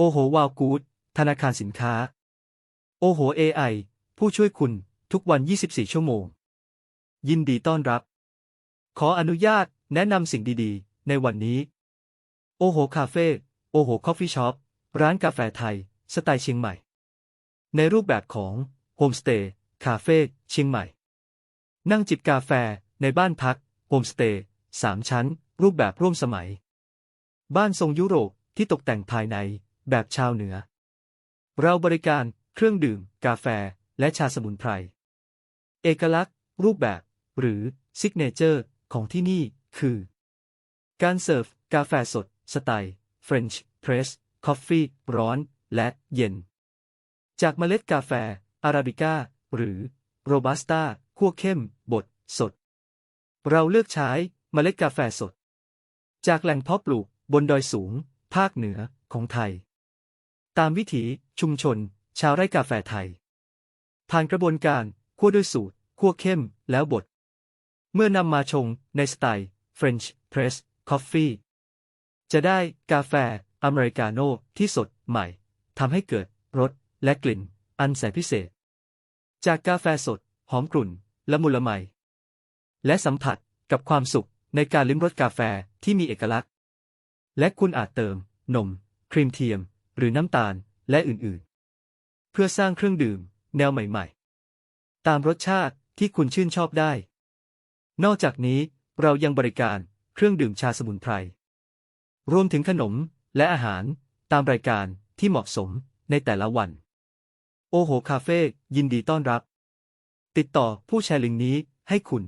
โอโหวาวกูดธนาคารสินค้า โอโห AI ผู้ช่วยคุณทุกวัน 24 ชั่วโมง ยินดีต้อนรับ ขออนุญาตแนะนำสิ่งดีๆ ในวันนี้ โอโหคาเฟ่โอโหคอฟฟี่ช็อปร้านกาแฟไทย สไตล์เชียงใหม่ ในรูปแบบของโฮมสเตย์คาเฟ่เชียงใหม่ นั่งจิบกาแฟในบ้านพักโฮมสเตย์สามชั้น รูปแบบร่วมสมัย บ้านทรงยุโรปที่ตกแต่งภายใน แบบชาวเหนือ เราบริการเครื่องดื่ม กาแฟ และชาสมุนไพร เอกลักษณ์ รูปแบบ หรือซิกเนเจอร์ ของที่นี่คือ การเสิร์ฟ กาแฟสด สไตล์ French Press Coffee ร้อน และเย็น จากเมล็ดกาแฟ อาราบิก้า หรือโรบัสต้าคั่วเข้ม บด สด เราเลือกใช้เมล็ดกาแฟสด จากแหล่งเพาะปลูกบนดอยสูง ภาคเหนือของไทย ตามวิถี ชุมชน ชาวไร่กาแฟไทย ผ่านกระบวนการคั่วด้วยสูตรคั่วเข้มแล้วบด เมื่อนำมาชงในสไตล์ French Press Coffee จะได้กาแฟอเมริกาโน่ที่สดใหม่ทำให้เกิดรสและกลิ่น อันแสนพิเศษ จากกาแฟสด หอมกลุ่น ละมุนละไม และสัมผัสกับความสุขในการลิ้มรสกาแฟที่มีเอกลักษณ์ และคุณอาจเติม นม ครีมเทียม หรือน้ำตาล และอื่นๆ เพื่อสร้างเครื่องดื่ม แนวใหม่ๆ ตามรสชาติที่คุณชื่นชอบได้ นอกจากนี้เรายังบริการเครื่องดื่มชาสมุนไพร รวมถึงขนมและอาหารตามรายการที่เหมาะสมในแต่ละวัน โอโห คาเฟ่ยินดีต้อนรับ ติดต่อผู้แชร์ลิงก์นี้ให้คุณ